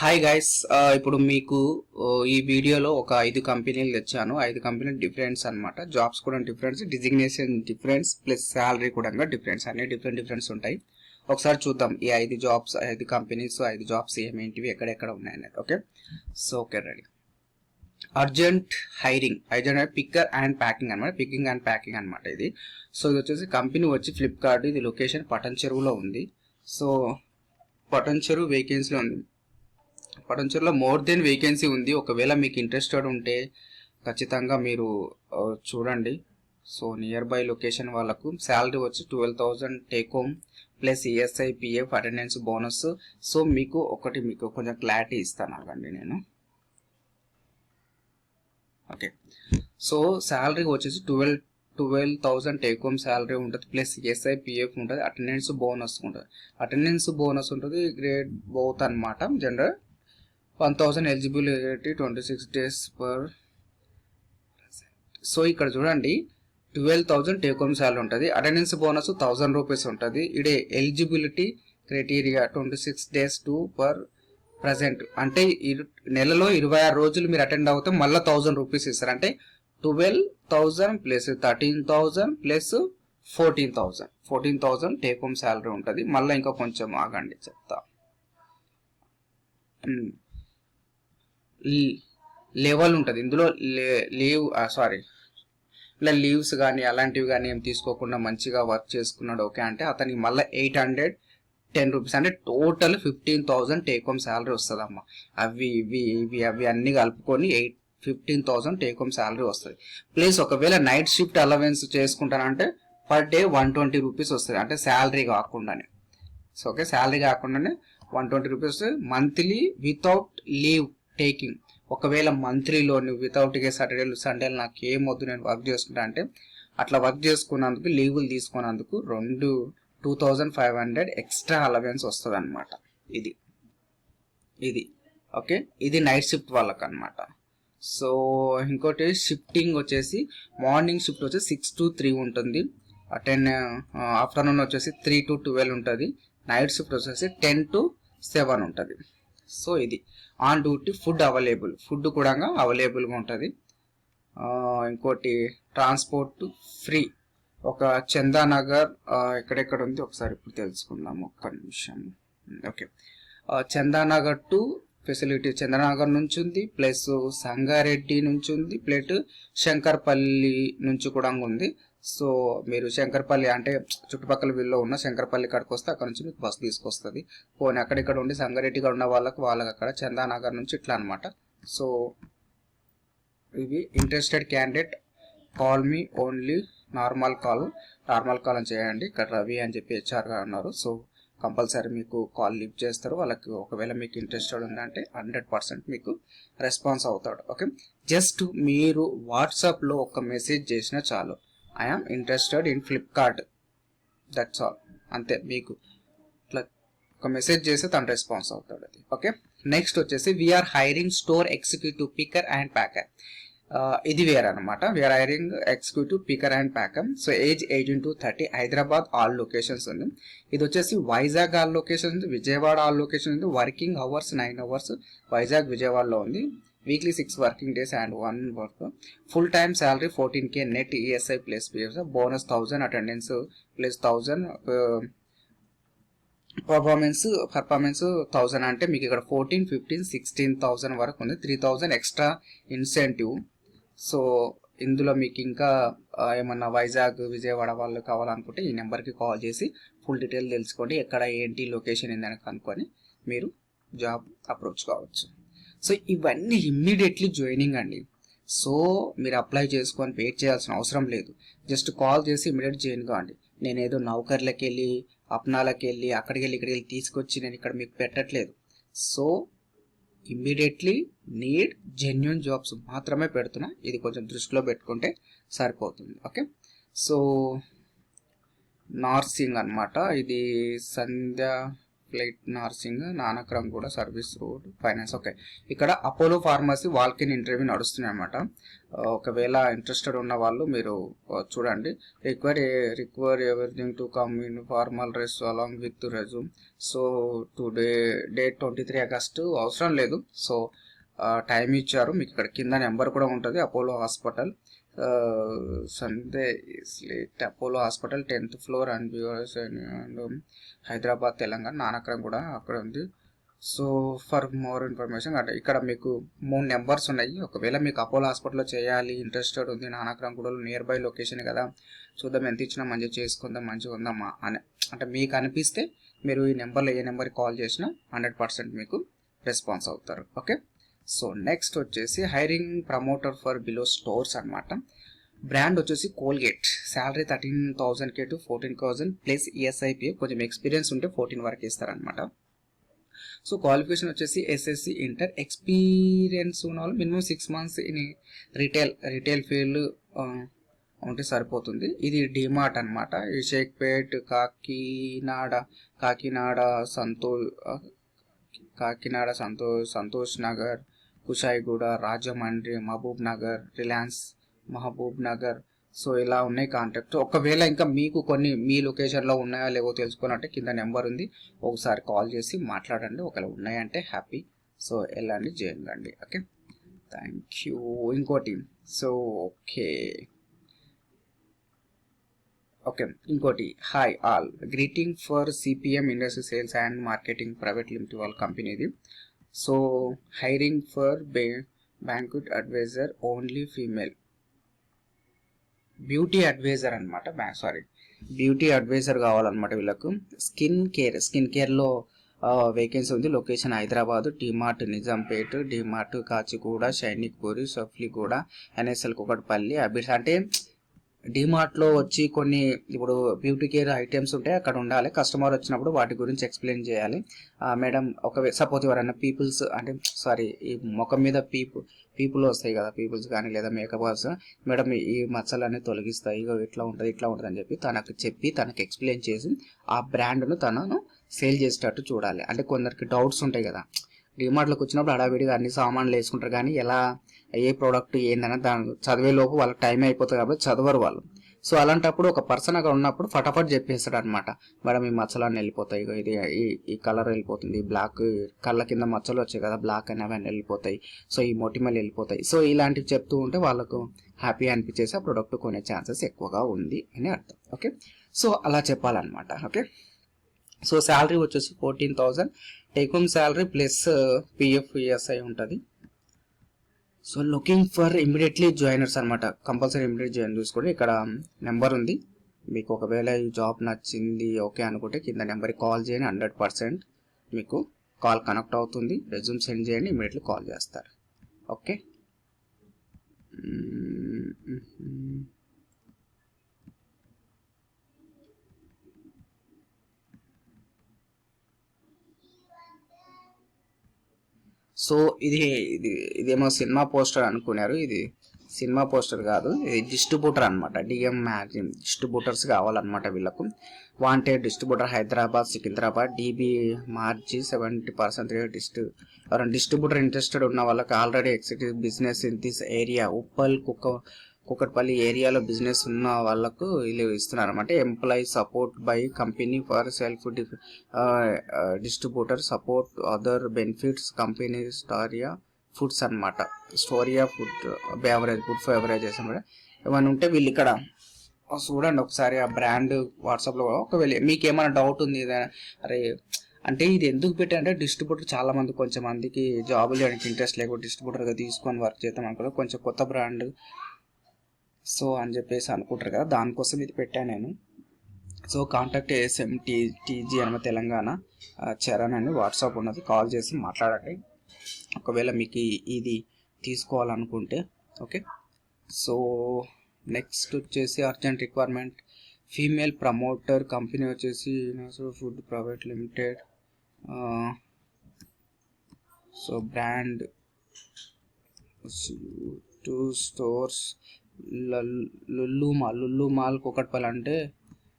Hi guys uh, ఇప్పుడు మీకు uh, ఈ వీడియోలో ఒక ఐదు కంపెనీలు తెచ్చాను. ఐదు కంపెనీలు డిఫరెన్స్ అనమాట జాబ్స్ కూడా difference designation difference plus salary కూడా డిఫరెన్స్. అన్ని డిఫరెంట్ డిఫరెన్స్ ఉంటాయి. ఒకసారి చూద్దాం ఈ ఐదు జాబ్స్ ఐదు కంపెనీస్ ఐదు జాబ్స్ ఏమేంటివి ఎక్కడెక్కడ ఉన్నాయనేది okay so okay ready urgent hiring urgent picker and packing అనమాట పికింగ్ అండ్ ప్యాకింగ్ అనమాట ఇది. సో ఇది వచ్చేసి కంపెనీ వచ్చి ఫ్లిప్కార్ట్ ఇది లొకేషన్ పటన్ చెరువులో ఉంది. సో పటన్ చెరువు వేకెన్సీలో ఉంది. పడంచూరులో మోర్ దెన్ వేకెన్సీ ఉంది. ఒకవేళ మీకు ఇంట్రెస్టెడ్ ఉంటే ఖచ్చితంగా మీరు చూడండి. సో నియర్ బై లొకేషన్ వాళ్ళకు శాలరీ వచ్చి twelve thousand take home plus ESI PF attendance bonus so మీకు ఒకటి మీకు కొంచెం క్లారిటీ ఇస్తాను ఆగండి నేను. ఓకే సో శాలరీ వచ్చేసి twelve twelve thousand take home salary ఉంటుంది ప్లస్ ఈఎస్ఐ పిఎఫ్ ఉంటుంది. అటెండెన్స్ బోనస్ ఉంటుంది. అటెండెన్స్ బోనస్ ఉంటుంది గ్రేడ్ బోత్ అనమాట general one thousand eligibility twenty six days per so ఇక్కడ చూడండి twelve thousand take home salary ఉంటుంది. Attendance bonus thousand rupees ఉంటుంది. ఇడే eligibility criteria twenty six days to per present అంటే నెలలో ఇరవై ఆరు రోజులు మీరు అటెండ్ అవుతే మళ్ళీ థౌసండ్ రూపీస్ ఇస్తారు. అంటే twelve thousand plus thirteen thousand plus fourteen thousand fourteen thousand take home salary ఉంటుంది. మళ్ళీ ఇంకా కొంచెం ఆగండి చెప్తా. Hmm. లెవెల్ ఉంటుంది. ఇందులో లీవ్ సారీ ఇలా లీవ్స్ కానీ అలాంటివి కానీ ఏం తీసుకోకుండా మంచిగా వర్క్ చేసుకున్నాడు ఓకే అంటే అతనికి మళ్ళీ ఎయిట్ హండ్రెడ్ టెన్ రూపీస్ అంటే total fifteen thousand take home salary వస్తుందమ్మా. అవి ఇవి ఇవి అవి అన్ని కలుపుకొని eight fifteen thousand take home salary వస్తుంది. ప్లస్ ఒకవేళ night shift allowance చేసుకుంటానంటే per day one twenty rupees వస్తుంది. అంటే శాలరీ కాకుండానే. సో ఓకే శాలరీ కాకుండానే one twenty rupees monthly without leave. Taking ఒకవేళ మంత్లీలో నువ్వు వితౌట్ గే సాటర్డేలు సండేలు నాకు ఏం వద్దు నేను వర్క్ చేసుకుంటా అంటే అట్లా వర్క్ చేసుకున్నందుకు లీవులు తీసుకున్నందుకు రెండు two thousand five hundred extra allowance వస్తుంది అనమాట ఇది. ఇది. ఓకే? ఇది నైట్ షిఫ్ట్ వాళ్ళకి అనమాట సో ఇంకోటి షిఫ్టింగ్ వచ్చేసి మార్నింగ్ షిఫ్ట్ వచ్చి సిక్స్ టు త్రీ ఉంటుంది. టెన్ ఆఫ్టర్నూన్ వచ్చేసి త్రీ టు ట్వెల్వ్ ఉంటుంది. నైట్ షిఫ్ట్ వచ్చేసి టెన్ టు సెవెన్ ఉంటుంది. సో ఇది. On duty food available. Food కూడా అవైలబుల్గా ఉంటుంది. ఇంకోటి ట్రాన్స్పోర్ట్ ఫ్రీ. ఒక చందానగర్ ఎక్కడెక్కడ ఉంది ఒకసారి ఇప్పుడు తెలుసుకుందాం ఒక్క నిమిషం. Okay. Chandanagar to facility Chandranagar నుంచి ఉంది ప్లస్ సంగారెడ్డి నుంచి ఉంది ప్లేట్ శంకర్పల్లి నుంచి కూడా ఉంది. సో మీరు శంకర్పల్లి అంటే చుట్టుపక్కల వీళ్ళు ఉన్న శంకర్పల్లి కాడికి వస్తే అక్కడ నుంచి మీకు బస్సు తీసుకొస్తుంది. పోనీ అక్కడిక్కడ ఉండి సంగారెడ్డిగా ఉన్న వాళ్ళకి వాళ్ళకి అక్కడ చందానగర్ నుంచి ఇట్లా అనమాట సో ఇవి interested candidate call me only normal call normal call అని చేయండి. ఇక్కడ రవి అని చెప్పి హెచ్ఆర్గా ఉన్నారు. సో కంపల్సరీ మీకు కాల్ లిఫ్ట్ చేస్తారు. వాళ్ళకి ఒకవేళ మీకు ఇంట్రెస్టెడ్ ఉందంటే హండ్రెడ్ పర్సెంట్ మీకు రెస్పాన్స్ అవుతాడు. ఓకే? జస్ట్ మీరు వాట్సాప్లో ఒక మెసేజ్ చేసినా చాలు. I am interested in Flipkart that's all అంతే మీకు. ఇట్లా ఒక మెసేజ్ చేస్తే తను రెస్పాన్స్ అవుతాడు అది. ఓకే నెక్స్ట్ వచ్చేసి we're hiring store executive picker and packer ఇది వేరే అనమాట we're hiring executive picker and packer so age eighteen to thirty Hyderabad all locations ఉంది. ఇది వచ్చేసి వైజాగ్ ఆల్ లొకేషన్ ఉంది విజయవాడ ఆల్ లొకేషన్ ఉంది. Working hours nine hours Vizag విజయవాడలో ఉంది. Weekly six working days and one work full time salary fourteen K net ESI plus PF bonus thousand attendance plus thousand performance performance thousand అంటే మీకు ఇక్కడ fourteen fifteen sixteen thousand వరకు ఉంది. Three thousand extra incentive so ఇందులో మీకు ఇంకా ఏమన్నా వైజాగ్ విజయవాడ వాళ్ళు కావాలనుకుంటే ఈ నెంబర్కి కాల్ చేసి ఫుల్ డీటెయిల్ తెలుసుకోండి ఎక్కడ ఏంటి లొకేషన్ ఏందని కనుక్కొని మీరు జాబ్ అప్రోచ్ కావచ్చు. సో ఇవన్నీ ఇమ్మీడియట్లీ జాయినింగ్ అండి. సో మీరు అప్లై చేసుకొని వెయిట్ చేయాల్సిన అవసరం లేదు. జస్ట్ కాల్ చేసి ఇమీడియట్ జాయిన్ కావండి నేను ఏదో నౌకర్లకి వెళ్ళి అప్నాలకి వెళ్ళి అక్కడికి వెళ్ళి ఇక్కడికి వెళ్ళి తీసుకొచ్చి నేను ఇక్కడ మీకు పెట్టట్లేదు. So immediately need genuine jobs మాత్రమే పెడుతున్నా. ఇది కొంచెం దృష్టిలో పెట్టుకుంటే సరిపోతుంది. ఓకే సో నార్సింగ్ అన్నమాట. ఇది సంధ్య ఫ్లైట్ నర్సింగ్ నానక్రమ్ కూడా సర్వీస్ రోడ్ ఫైనాన్స్. ఓకే. ఇక్కడ Apollo pharmacy walk in interview నడుస్తున్నాయి అనమాట ఒకవేళ ఇంట్రెస్టెడ్ ఉన్న వాళ్ళు మీరు చూడండి. Require require everything to come in formal dress along with resume so today date twenty three August అవసరం లేదు. సో టైం ఇచ్చారు. మీకు ఇక్కడ కింద నెంబర్ కూడా ఉంటుంది. Apollo hospital. Sunday late Apollo hospital tenth floor and viewers and Hyderabad Telangana Nanakram కూడా అక్కడ ఉంది. సో ఫర్ మోర్ ఇన్ఫర్మేషన్ అంటే ఇక్కడ మీకు మూడు నెంబర్స్ ఉన్నాయి. ఒకవేళ మీకు అపోలో హాస్పిటల్లో చేయాలి ఇంట్రెస్టెడ్ ఉంది నానక్రం కూడా నియర్ బై లొకేషన్ కదా చూద్దాం ఎంత ఇచ్చినా మంచిగా చేసుకుందాం మంచిగా ఉందామా అని అంటే మీకు అనిపిస్తే మీరు ఈ నెంబర్లో ఏ నెంబర్కి కాల్ చేసినా హండ్రెడ్ పర్సెంట్ మీకు రెస్పాన్స్ అవుతారు. ఓకే సో నెక్స్ట్ వచ్చేసి hiring promoter for below stores అన్నమాట. బ్రాండ్ వచ్చేసి Colgate salary thirteen thousand K to fourteen thousand plus ESIP కొంచెం ఎక్స్పీరియన్స్ ఉంటే ఫోర్టీన్ వరకు ఇస్తారనమాట సో క్వాలిఫికేషన్ వచ్చేసి ఎస్ఎస్సి ఇంటర్ ఎక్స్పీరియన్స్ ఉన్న వాళ్ళు minimum six months in retail retail field ఉంటే సరిపోతుంది. ఇది డిమార్ట్ అనమాట షేక్పేట్ కాకినాడ కాకినాడ సంతో కాకినాడ సంతో సంతోష్ నగర్ కుషాయిగూడ రాజమండ్రి మహబూబ్ నగర్ రిలయన్స్ మహబూబ్ నగర్. సో ఇలా ఉన్నాయి కాంటాక్ట్. ఒకవేళ ఇంకా మీకు కొన్ని మీ లొకేషన్లో ఉన్నాయా లేవో తెలుసుకోవాలంటే కింద నెంబర్ ఉంది. ఒకసారి కాల్ చేసి మాట్లాడండి. ఒకవేళ ఉన్నాయంటే హ్యాపీ. సో వెళ్ళండి చేయండి ఓకే? Thank you. ఇంకోటి. So okay. ఓకే. ఇంకోటి. Hi all. Greeting for CPM industry sales and marketing private limited వాళ్ళ కంపెనీది. సో హైరింగ్ ఫర్ బే బ్యాంకుట్ advisor only female beauty advisor అనమాట సారీ బ్యూటీ అడ్వైజర్ కావాలన్నమాట వీళ్ళకు. స్కిన్ కేర్ స్కిన్ కేర్లో vacancy ఉంది. లొకేషన్ హైదరాబాద్ డిమార్ట్ నిజాంపేట్ డిమార్ట్ కాచిగూడ సైనిక్పూరి సఫ్లీగూడ ఎన్ఎస్ఎల్ కుకట్పల్లి అబిడ్స్ అంటే డిమార్ట్లో వచ్చి కొన్ని ఇప్పుడు బ్యూటీ కేర్ ఐటమ్స్ ఉంటాయి అక్కడ ఉండాలి. కస్టమర్ వచ్చినప్పుడు వాటి గురించి ఎక్స్ప్లెయిన్ చేయాలి. మేడం ఒక సపోజ్ ఎవరైనా పీపుల్స్ అంటే సారీ ఈ ముఖం మీద పీపు పీపుల్ వస్తాయి కదా పీపుల్స్ కానీ లేదా మేకప్ మేడం ఈ మచ్చలన్నీ తొలగిస్తాయి. ఇగో ఇట్లా ఉంటుంది ఇట్లా ఉంటుంది అని చెప్పి తనకు చెప్పి తనకు ఎక్స్ప్లెయిన్ చేసి ఆ బ్రాండ్ను తనను సేల్ చేసేటట్టు చూడాలి. అంటే కొందరికి డౌట్స్ ఉంటాయి కదా. డిమార్ట్లోకి వచ్చినప్పుడు హడావిడిగా అన్ని సామాన్లు వేసుకుంటారు. కానీ ఎలా ఏ ప్రోడక్ట్ ఏందనే దాని చదివే లోపు వాళ్ళకి టైం అయిపోతుంది కాబట్టి చదవరు వాళ్ళు. సో అలాంటప్పుడు ఒక పర్సన్ అక్కడ ఉన్నప్పుడు ఫటాఫట్ చెప్పేస్తాడు అనమాట మేడం ఈ మచ్చలన్నీ వెళ్ళిపోతాయి. ఇది ఈ ఈ కలర్ వెళ్ళిపోతుంది. బ్లాక్ కళ్ళ కింద మచ్చలు వచ్చాయి కదా బ్లాక్ అని అవన్నీ వెళ్ళిపోతాయి. సో ఈ మొటిమలు వెళ్ళిపోతాయి. సో ఇలాంటివి చెప్తూ ఉంటే వాళ్ళకు హ్యాపీ అనిపించేసి ఆ ప్రోడక్ట్ కొనే ఛాన్సెస్ ఎక్కువగా ఉంది అని అర్థం. ఓకే? సో అలా చెప్పాలన్నమాట. ఓకే? సో శాలరీ వచ్చేసి fourteen thousand take home salary plus PF ESI ఉంటుంది. So looking for immediately joiners అనమాట కంపల్సరీ ఇమీడియట్ జాయిన్ చూసుకోండి. ఇక్కడ నెంబర్ ఉంది. మీకు ఒకవేళ ఈ జాబ్ నచ్చింది ఓకే అనుకుంటే కింద నెంబర్కి కాల్ చేయండి. హండ్రెడ్ పర్సెంట్ మీకు కాల్ కనెక్ట్ అవుతుంది. రెజ్యూమ్ సెండ్ చేయండి. ఇమీడియట్లీ కాల్ చేస్తారు. Okay mm-hmm. సో ఇది ఇది ఇదేమో సినిమా పోస్టర్ అనుకున్నారు. ఇది సినిమా పోస్టర్ కాదు. ఇది డిస్ట్రిబ్యూటర్ అనమాట డిఎం మ్యాగజిన్. డిస్ట్రిబ్యూటర్స్ కావాలన్నమాట వీళ్ళకు. Wanted distributor Hyderabad Secunderabad DB March seventy percent distri ఎవరైనా డిస్ట్రిబ్యూటర్ ఇంట్రెస్టెడ్ ఉన్న వాళ్ళకి already executive business in this area. Uppal కుక్క కూకట్పల్లి ఏరియాలో బిజినెస్ ఉన్న వాళ్ళకు వీళ్ళు ఇస్తున్నారు అనమాట employee support by company for self distributor support other benefits company Storia foods అనమాట Storia food beverage food beverages అనమాట ఏమైనా ఉంటే వీళ్ళు ఇక్కడ చూడండి ఒకసారి ఆ బ్రాండ్ వాట్సాప్లో ఒకవేళ మీకు ఏమైనా డౌట్ ఉంది అరే అంటే ఇది ఎందుకు పెట్టారంటే డిస్ట్రిబ్యూటర్ చాలా మంది కొంచెం మందికి జాబులు చేయడానికి ఇంట్రెస్ట్ లేకుండా డిస్ట్రిబ్యూటర్గా తీసుకొని వర్క్ చేద్దాం అనుకున్నారు. కొంచెం కొత్త బ్రాండ్ సో అని చెప్పేసి అనుకుంటారు కదా దానికోసం ఇది పెట్టాను నేను. So contact ASM T TG అనమాట తెలంగాణ చరణ్ అని వాట్సాప్ ఉన్నది. కాల్ చేసి మాట్లాడండి. ఒకవేళ మీకు ఇది తీసుకోవాలనుకుంటే ఓకే? సో నెక్స్ట్ వచ్చేసి urgent requirement female promoter company వచ్చేసి food private limited so brand two stores Lulu mall Lulu mall Kukatpally అంటే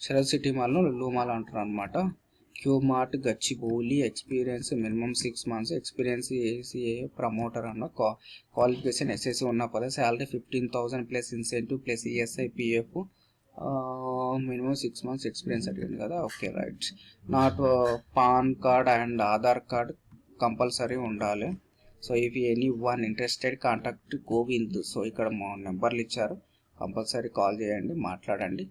శరత్ సిటీ మాల్ను లుల్లు మాల్ అంటారు అనమాట Qmart Gachibowli experience minimum six months experience ACA promoter అన్న qua qualification SSC ఉన్న పద salary fifteen thousand plus incentive plus ESI PF minimum six months experience అడిగింది కదా okay right. Not pan card and Aadhaar card compulsory ఉండాలి. So if any one interested contact Govind so ఇక్కడ మా నెంబర్లు ఇచ్చారు. Compulsory call చేయండి మాట్లాడండి.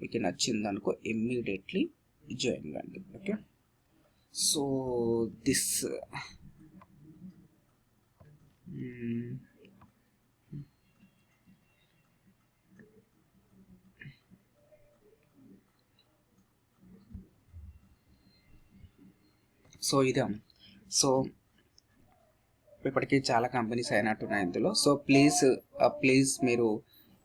మీకు నచ్చింది అనుకో ఇమ్మీడియట్లీ జాయిన్ కండి. ఓకే సో దిస్ సో ఇదే. సో ఇప్పటికీ చాలా కంపెనీస్ అయినట్టున్నాయి ఇందులో. సో ప్లీజ్ ప్లీజ్ uh, మీరు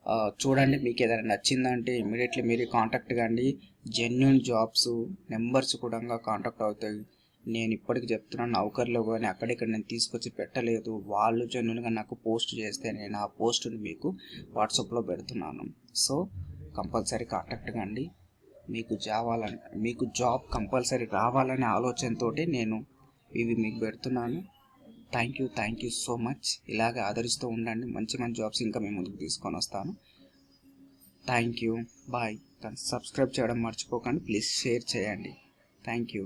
uh, చూడండి మీకు ఏదైనా నచ్చిందంటే ఇమీడియట్లీ మీరు కాంటాక్ట్ కండి. జెన్యున్ జాబ్స్ నెంబర్స్ కూడా కాంటాక్ట్ అవుతాయి. నేను ఇప్పటికి చెప్తున్నాను నౌకర్లో కానీ అక్కడిక్కడ నేను తీసుకొచ్చి పెట్టలేదు. వాళ్ళు జెన్యున్గా నాకు పోస్ట్ చేస్తే నేను ఆ పోస్ట్ని మీకు వాట్సాప్లో పెడుతున్నాను. సో కంపల్సరీ కాంటాక్ట్ కండి. మీకు జావాలని మీకు జాబ్ కంపల్సరీ రావాలనే ఆలోచనతోటి నేను ఇవి మీకు పెడుతున్నాను. Thank you thank you so much ఇలాగే ఆదరిస్తూ ఉండండి. మంచి మంచి జాబ్స్ ఇంకా మేము ముందుకు తీసుకొని వస్తాను. థ్యాంక్ యూ బాయ్ సబ్స్క్రైబ్ చేయడం మర్చిపోకండి. ప్లీజ్ షేర్ చేయండి. Thank you